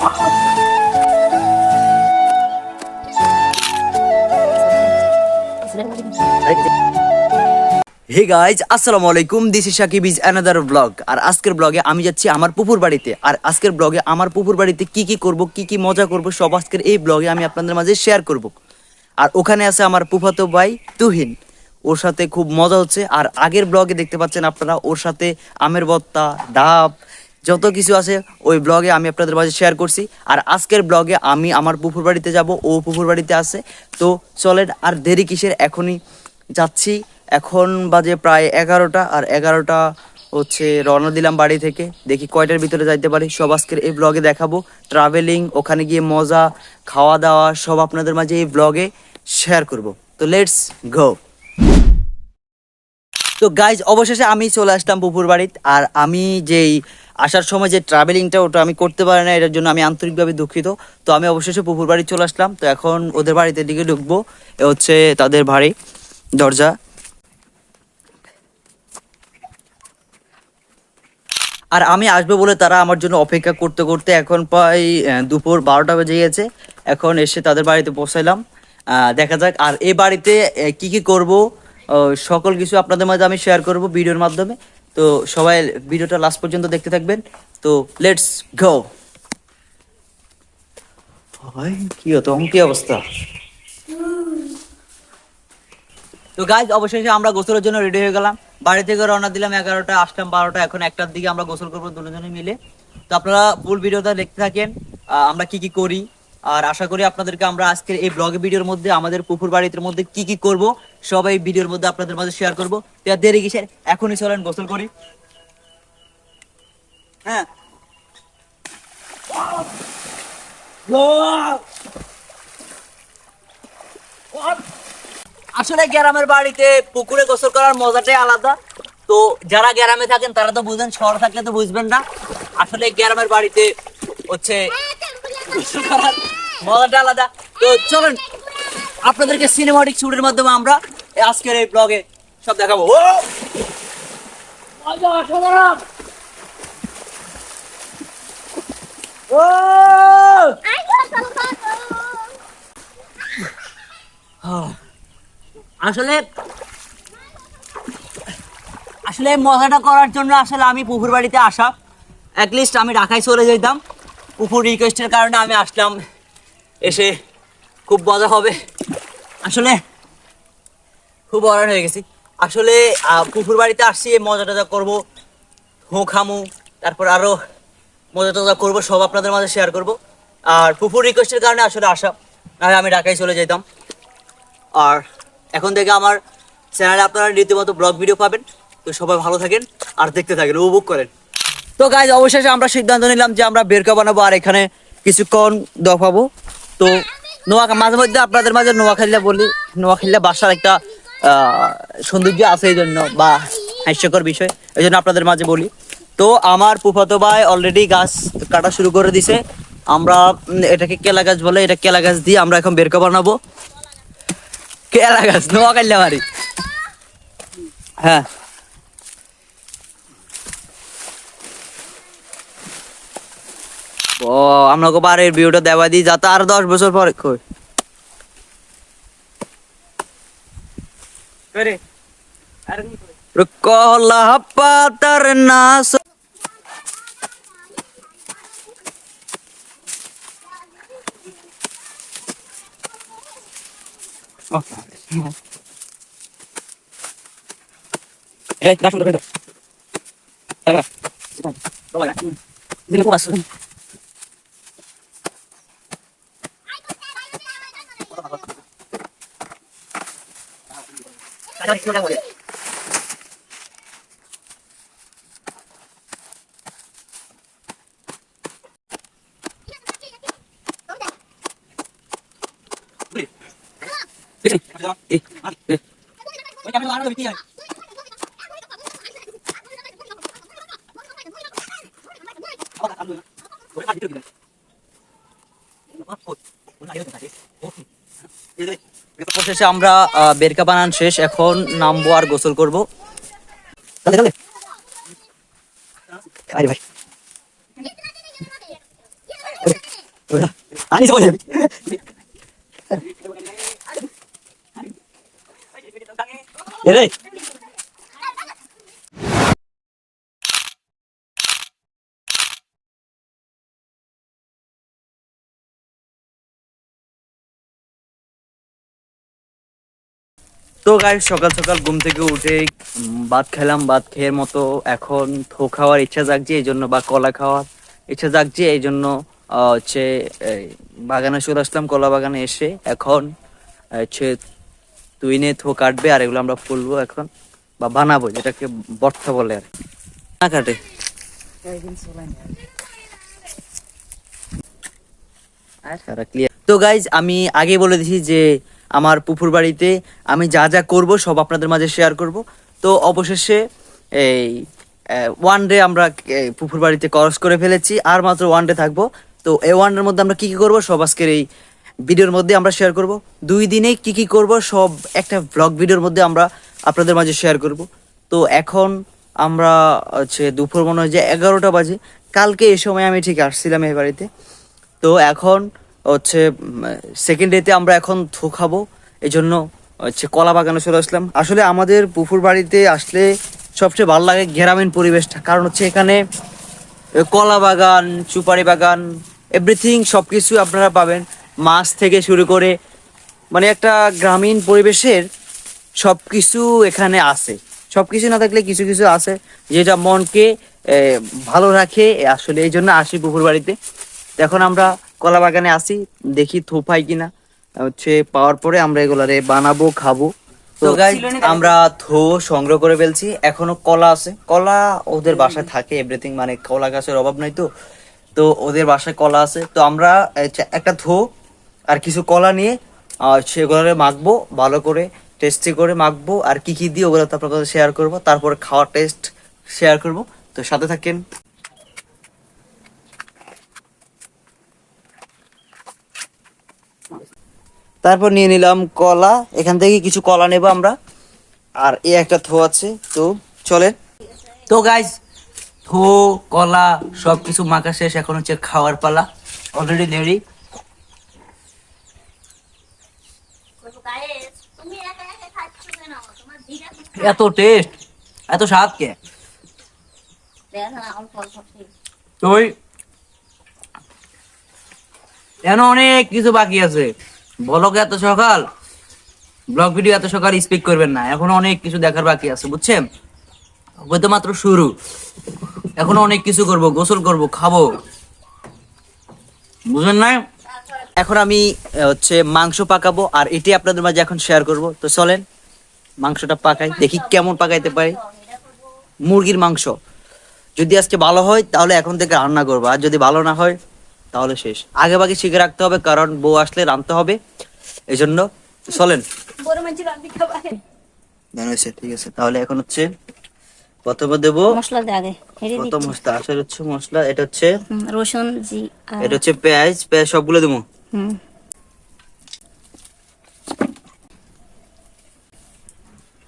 হে guys আসসালামু আলাইকুম this is Sakib is another blog আর আজকের ব্লগে আমি যাচ্ছি আমার পুকুর বাড়িতে। আর আজকের ব্লগে আমার পুকুর বাড়িতে কি কি করব, কি কি মজা করব, সব আজকের এই ব্লগে আমি আপনাদের মাঝে শেয়ার করব। আর ওখানে আছে আমার পুফাতো ভাই তুহিন। ওর সাথে খুব মজা হচ্ছে। আর আগের ব্লগে দেখতে পাচ্ছেন আপনারা, ওর সাথে আমের বত্তা ডাব যত কিছু আছে, ওই ব্লগে আমি আপনাদের মাঝে শেয়ার করছি। আর আজকের ব্লগে আমি আমার পুকুর বাড়িতে যাব, ও পুকুর বাড়িতে আছে। তো চলেন, আর দেরি কিসের? এখনই যাচ্ছি। এখন বাজে প্রায় এগারোটা, আর এগারোটা হচ্ছে রওনা দিলাম বাড়ি থেকে। দেখি কয়টার ভিতরে যাইতে পারি। সব আজকের এই ব্লগে দেখাবো। ট্রাভেলিং ওখানে গিয়ে মজা খাওয়া দাওয়া সব আপনাদের মাঝে এই ব্লগে শেয়ার করব। তো লেটস গো তো গাইজ অবশেষে আমি চলে আসলাম পুকুর বাড়িতে, আর আমি যেই আসার সময় যে ট্রাভেলিংটা ওটা আমি করতে পারি না, এটার জন্য আমি আন্তরিকভাবে দুঃখিত। তো আমি অবশেষে পুপুর বাড়ি চলে আসলাম। তো এখন ওদের বাড়িতে দিকে ঢুকবো, এ হচ্ছে তাদের বাড়ি, দরজা। আর আমি আসব বলে তারা আমার জন্য অপেক্ষা করতে করতে এখন প্রায় দুপুর বারোটা বেজে গেছে। এখন এসে তাদের বাড়িতে পৌঁছাইলাম। দেখা যাক, আর এ বাড়িতে কি কি করব সকল কিছু আপনাদের মাঝে আমি শেয়ার করব ভিডিওর মাধ্যমে। তো সবাই ভিডিওটা লাস্ট পর্যন্ত দেখতে থাকবেন। তো লেটস গো কি হতো কি অবস্থা? তো গাইজ অবশেষে আমরা গোসলের জন্য রেডি হয়ে গেলাম। বাড়ি থেকে রওনা দিলাম এগারোটা, আসলাম বারোটা, এখন একটার দিকে আমরা গোসল করব দুজনে মিলে। তো আপনারা ফুল ভিডিওটা দেখতে থাকেন। আমরা কি কি করি? আর আশা করি আপনাদেরকে আমরা আজকের এই ব্লগ ভিডিওর মধ্যে, আমাদের পুকুর বাড়ির মধ্যে কি কি করব সবাই ভিডিওর মধ্যে আপনাদের মাঝে শেয়ার করব। দেরি কিসের? এখনই চলেন, গোসল করি। হ্যাঁ। আসলে গ্রামের বাড়িতে পুকুরে গোসল করার মজাটাই আলাদা। তো যারা গ্রামে থাকেন, তারা তো বুঝবেন শহর থাকলে তো বুঝবেন না। আসলে গ্রামের বাড়িতে হচ্ছে মজাটা আলাদা। তো চলুন, আপনাদেরকে সিনেমাটিক শুটের মাধ্যমে আমরা আজকের এই ব্লগে সব দেখাবো! আসলে আসলে মজাটা করার জন্য আসলে আমি পুকুর বাড়িতে আসা। অ্যাটলিস্ট আমি ঢাকায় চলে যেতাম। পুকুর রিকোয়েস্টের কারণে আমি আসলাম। এসে খুব মজা হবে। আসলে খুব অরান হয়ে গেছি। আসলে পুকুর বাড়িতে আসছি মজা টজা করব, হো খামু, তারপর আরও মজা টজা করব, সব আপনাদের মাঝে শেয়ার করব। আর পুকুর রিকোয়েস্টের কারণে আসলে আসা, নাহলে আমি ঢাকায় চলে যেতাম। আর এখন থেকে আমার চ্যানেলে আপনারা রীতিমতো ব্লগ ভিডিও পাবেন। তো সবাই ভালো থাকেন, আর দেখতে থাকেন, উপভোগ করেন। তো গাইজ অবশেষে আমরা সিদ্ধান্ত নিলাম যে আমরা বেরকা বানাবো আর এখানে কিছুক্ষণ দফাবো। তো নোয়া মাঝে মধ্যে আপনাদের মাঝে নোয়াখালীলা বলি নোয়াখালীলা বাসার একটা সৌন্দর্য আছে এই জন্য বা হাস্যকর বিষয়, এই জন্য আপনাদের মাঝে বলি। তো আমার ফুফাতো ভাই অলরেডি গাছ কাটা শুরু করে দিছে। আমরা এটাকে কেলা গাছ বলে, এটা কেলা গাছ দিয়ে আমরা এখন বেরকা বানাবো কেলা গাছ নোয়াখালীলা বাড়ি। হ্যাঁ। ও আপনাকে বাড়ির ভিউটা দেওয়া দিই যাতে আর দশ বছর পরে কই কলা পাতার đang nó đang ngồi điện Đi, đi, đi. Mấy cái nó nó bị kia. Ôi, muốn lại đi được phải đi. Ô. Đi đi. অবশেষে আমরা বেরকা বানান শেষ, এখন নামবো আর গোসল করব। আরে ভাই। আনি সবাই এরে তো গাই সকাল সকাল ঘুম থেকে উঠে ভাত খেলাম, ভাত খেয়ে মতো এখন থো খাওয়ার ইচ্ছা জাগছে, এই জন্য বা কলা খাওয়ার ইচ্ছা জাগছে, এই জন্য হচ্ছে বাগানে চলে আসলাম, কলা বাগানে এসে এখন, হচ্ছে তুই নে থো কাটবে, আর এগুলো আমরা ফুলবো এখন, বা বানাবো, যেটাকে বর্তা বলে আর। না কাটে তো গাইজ আমি আগে বলে দিছি যে আমার পুকুর বাড়িতে আমি যা যা করব সব আপনাদের মাঝে শেয়ার করব। তো অবশেষে এই ওয়ান ডে আমরা পুকুর বাড়িতে ক্রস করে ফেলেছি, আর মাত্র ওয়ান ডে থাকব। তো এই ওয়ান ডের মধ্যে আমরা কী কী করব সব আজকের এই ভিডিওর মধ্যে আমরা শেয়ার করব। দুই দিনে কি কি করব সব একটা ব্লগ ভিডিওর মধ্যে আমরা আপনাদের মাঝে শেয়ার করব। তো এখন আমরা হচ্ছে দুপুর মনে হয় যে এগারোটা বাজে। কালকে এই সময় আমি ঠিক আসছিলাম এই বাড়িতে। তো এখন হচ্ছে সেকেন্ড ডেতে আমরা এখন থু খাব। এই জন্য হচ্ছে কলা বাগানে চলে আসলাম। আসলে আমাদের পুকুর বাড়িতে আসলে সবচেয়ে ভালো লাগে গ্রামীণ পরিবেশটা। কারণ হচ্ছে এখানে কলা বাগান, সুপারি বাগান এভরিথিং সব কিছু আপনারা পাবেন। মাছ থেকে শুরু করে মানে একটা গ্রামীণ পরিবেশের সব কিছু এখানে আছে। সব কিছু না থাকলে কিছু কিছু আছে যেটা মনকে ভালো রাখে। আসলে এই জন্য আসি পুকুর বাড়িতে। এখন আমরা কলা বাগানে আসি দেখি থোপাই কিনা। হচ্ছে পাওয়ার পরে আমরা এগুলারে বানাবো খাব। তো আমরা থো সংগ্রহ করে ফেলছি। এখনও কলা আছে। কলা ওদের বাসায় থাকে এভরিথিং মানে কলা গাছের অভাব নাই তো। তো ওদের বাসায় কলা আছে। তো আমরা একটা থো আর কিছু কলা নিয়ে সেগুলোরে মাখবো ভালো করে টেস্টি করে মাখবো। আর কি কি দিয়ে ওগুলো তো আপনার শেয়ার করব। তারপর খাওয়ার টেস্ট শেয়ার করব। তো সাথে থাকেন। তারপর নিয়ে নিলাম কলা। এখান থেকে কিছু কলা নেব আমরা। আর এই একটা থো আছে। তো চলেন। তো গাইজ থো, কলা সব কিছু মাখা শেষ। এখন হচ্ছে খাওয়ার পালা। অলরেডি দিদা এত টেস্ট এত স্বাদ কে। তুই এখনও অনেক কিছু বাকি আছে। ব্লগ এত সকাল? ব্লগ ভিডিও এত সকাল স্পিক করবেন না। এখনও অনেক কিছু দেখার বাকি আছে, বুঝছেন? ওই তো মাত্র শুরু। এখনও অনেক কিছু করব, গোসল করব, খাব। বুঝলেন না এখন আমি হচ্ছে মাংস পাকাবো, আর এটি আপনাদের মাঝে এখন শেয়ার করব। তো চলেন, মাংসটা পাকাই, দেখি কেমন পাকাইতে পারি। মুরগির মাংস। যদি আজকে ভালো হয়, তাহলে এখন থেকে রান্না করব। আর যদি ভালো না হয়, তাহলে শেষ। আগে ভাগে শিখে রাখতে হবে, কারণ বউ আসলে রাঁধতে হবে। এই জন্য চলেন ঠিক আছে। তাহলে এখন হচ্ছে প্রথমে দেবো মশলা দে আগে হেরে মশলা আসলে হচ্ছে মশলা এটা হচ্ছে রসুন জি এটা হচ্ছে পেঁয়াজ পেঁয়াজ সবগুলো দেবো। হুম।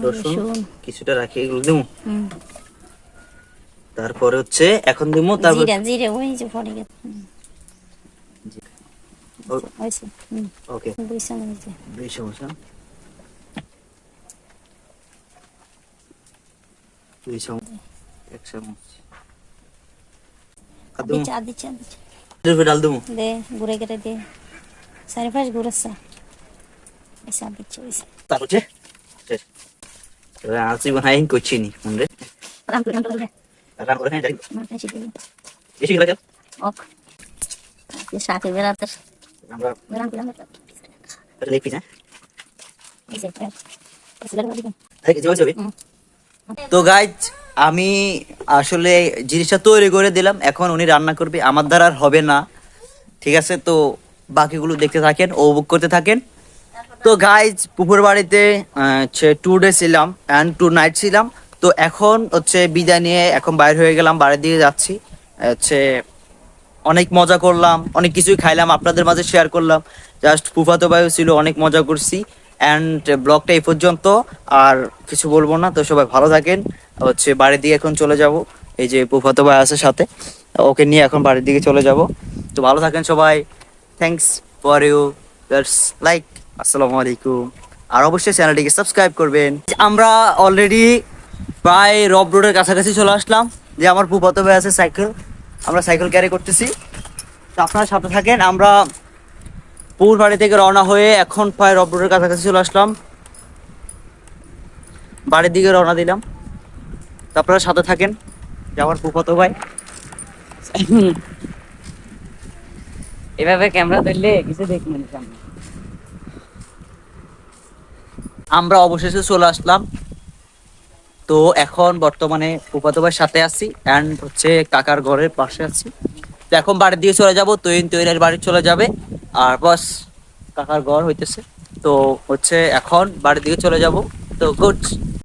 রসুন। কিছুটা রাখি এগুলো দেবো। তারপরে হচ্ছে এখন দেবো তারপর জিরা জিরে ওই যে পড়ে গেছে। হুম, হয়েছে। ওকে দুই চামচ দে দুই চামচ হ্যাঁ? দুই চামচ এক চামচ আর দিচ্ছি দুটো ডাল দেবো দে ঘুরে কেটে দে। চারি পাঁচ ঘুরেছে। এসে আর দিচ্ছি ওইসে হচ্ছে? শেষ। এবার আর জীবন হাই করছি নি মন রে রাম করে রাম করে রান করে যাই বেশি গেলে চল ওক সাথে বেড়াতে তো গাইজ আমি আসলে জিনিসটা তৈরি করে দিলাম। এখন উনি রান্না করবে। আমার দ্বারা আর হবে না। ঠিক আছে? তো বাকিগুলো দেখতে থাকেন, উপভোগ করতে থাকেন। তো গাইজ পুকুর বাড়িতে হচ্ছে টু ডে ছিলাম অ্যান্ড টু নাইট ছিলাম। তো এখন হচ্ছে বিদায় নিয়ে এখন বাইর হয়ে গেলাম, বাড়ির দিকে যাচ্ছি। হচ্ছে অনেক মজা করলাম, অনেক কিছুই খাইলাম, আপনাদের মাঝে শেয়ার করলাম। জাস্ট ফুফাতো ভাইও ছিল, অনেক মজা করছি। অ্যান্ড ব্লগটা এই পর্যন্ত, আর কিছু বলব না, তো সবাই ভালো থাকেন। হচ্ছে বাড়ির দিকে এখন চলে যাব, এই যে ফুফাতো ভাই আছে সাথে, ওকে নিয়ে এখন বাড়ির দিকে চলে যাব। তো ভালো থাকেন সবাই থ্যাংকস ফর ইউ লাইক আসসালামু আলাইকুম। আর অবশ্যই চ্যানেলটিকে সাবস্ক্রাইব করবেন। আমরা অলরেডি প্রায় রব রোডের কাছাকাছি চলে আসলাম, যে আমার পুপাতো ভাই আছে সাইকেল আমরা সাইকেল ক্যারি করতেছি। তো আপনারা সাথে থাকেন আমরা পুর বাড়ি থেকে রওনা হয়ে এখন প্রায় রব রোডের কাছাকাছি চলে আসলাম। বাড়ির দিকে রওনা দিলাম। তো আপনারা সাথে থাকেন যাওয়ার পুপাতো ভাই। এভাবে ক্যামেরা ধরলে কিছু দেখবেন সামনে। আমরা অবশেষে চলে আসলাম। তো এখন বর্তমানে ভাইয়ের সাথে আছি অ্যান্ড হচ্ছে কাকার ঘরের পাশে আছি। তো এখন বাড়ি দিয়ে চলে যাব, তৈন তৈরের বাড়ি চলে যাবে। আর বস কাকার ঘর হইতেছে। তো হচ্ছে এখন বাড়ির দিকে চলে যাব। তো গুড